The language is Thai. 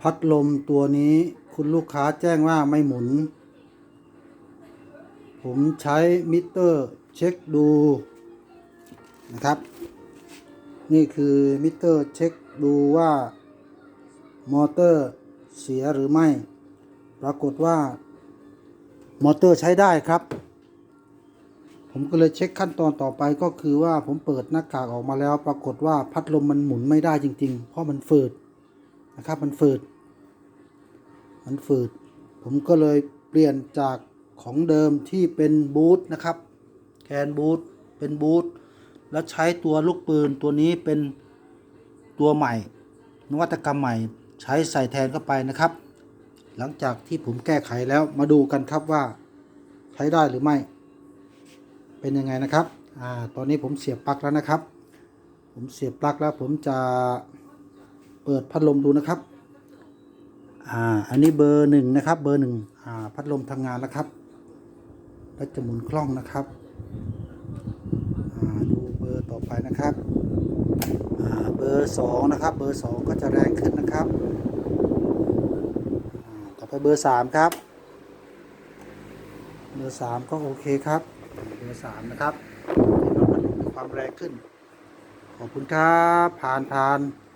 พัดลมตัวนี้คุณลูกค้าแจ้งว่าไม่หมุน ผมใช้มิเตอร์เช็คดูนะครับ นี่คือมิเตอร์เช็คดูว่ามอเตอร์เสียหรือไม่ ปรากฏว่ามอเตอร์ใช้ได้ครับ ผมก็เลยเช็คขั้นตอนต่อไปก็คือว่าผมเปิดหน้ากากออกมาแล้ว ปรากฏว่าพัดลมมันหมุนไม่ได้จริง ๆ เพราะมันฝืด นะครับ มันฝืด มันฝืด ผมก็เลยเปลี่ยนจากของเดิมที่เป็นบูทนะครับ แคนบูทเป็นบูทแล้วใช้ตัวลูกปืนตัวนี้เป็นตัวใหม่ นวัตกรรมใหม่ใช้ใส่แทนเข้าไปนะครับ หลังจากที่ผมแก้ไขแล้วมาดูกันครับว่าใช้ได้หรือไม่ เป็นยังไงนะครับอ่าตอนนี้ผมเสียบปลั๊กแล้วนะครับ ผมเสียบปลั๊กแล้วผมจะ เปิดพัดลมดูนะครับ อ่า อันนี้เบอร์หนึ่งนะครับ เบอร์หนึ่งอ่า พัดลมทำงานแล้วครับ แล้วจะหมุนคล่องนะครับ อ่า ดูเบอร์ต่อไปนะครับ อ่า เบอร์สองนะครับ เบอร์สองก็จะแรงขึ้นนะครับอ่าต่อไปเบอร์สามครับ เบอร์สามก็โอเคครับ เบอร์สามนะครับที่น้องพัดลมมีความแรงขึ้น ขอบคุณครับ ผ่านผ่าน